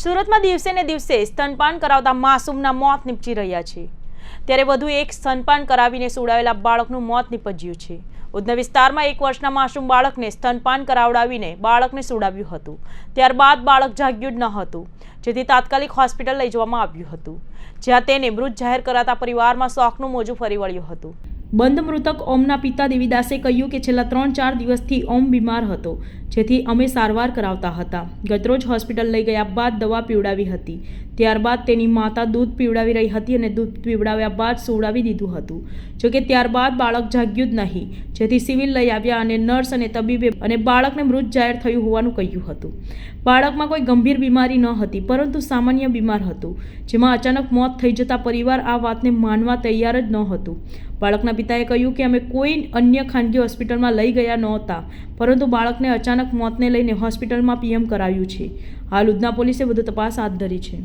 સુરતમાં દિવસે ને દિવસે સ્તનપાન કરાવતા માસૂમના મોત નીપજી રહ્યા છે. ત્યારે વધુ એક સ્તનપાન કરાવીને સુડાવેલા બાળકનું મોત નીપજ્યું છે. ઉધના વિસ્તારમાં એક વર્ષના માસૂમ બાળકને સ્તનપાન કરાવડાવીને બાળકને સુડાવ્યું હતું. ત્યારબાદ બાળક જાગ્યું જ ન હતું. જેથી તાત્કાલિક હોસ્પિટલ લઈ જવામાં આવ્યું હતું. જ્યાં તેને મૃત જાહેર કરાતા પરિવારમાં શોખનું મોજું ફરી વળ્યું હતું. બંધ મૃતક ઓમના પિતા દેવીદાસે કહ્યું કે છેલ્લા ત્રણ ચાર દિવસથી ઓમ બીમાર હતો, જેથી અમે સારવાર કરાવતા હતા. ગતરોજ હોસ્પિટલ લઈ ગયા બાદ દવા પીવડાવી હતી. ત્યારબાદ તેની માતા દૂધ પીવડાવી રહી હતી અને દૂધ પીવડાવ્યા બાદ સુવડાવી દીધું હતું. જોકે ત્યારબાદ બાળક જાગ્યું જ નહીં. જેથી સિવિલ લઈ આવ્યા અને નર્સ અને તબીબે અને બાળકને મૃત જાહેર થયું હોવાનું કહ્યું હતું. બાળકમાં કોઈ ગંભીર બીમારી ન હતી, પરંતુ સામાન્ય બીમાર હતું, જેમાં અચાનક મોત થઈ જતા પરિવાર આ વાતને માનવા તૈયાર જ ન હતું. બાળકના પિતાએ કહ્યું કે, અમે કોઈ અન્ય ખાનગી હોસ્પિટલમાં લઈ ગયા નહોતા, પરંતુ બાળકને અચાનક મોતને લઈને હોસ્પિટલમાં પીએમ કરાવ્યું છે. હાલ ઉધના પોલીસે વધુ તપાસ હાથ ધરી છે.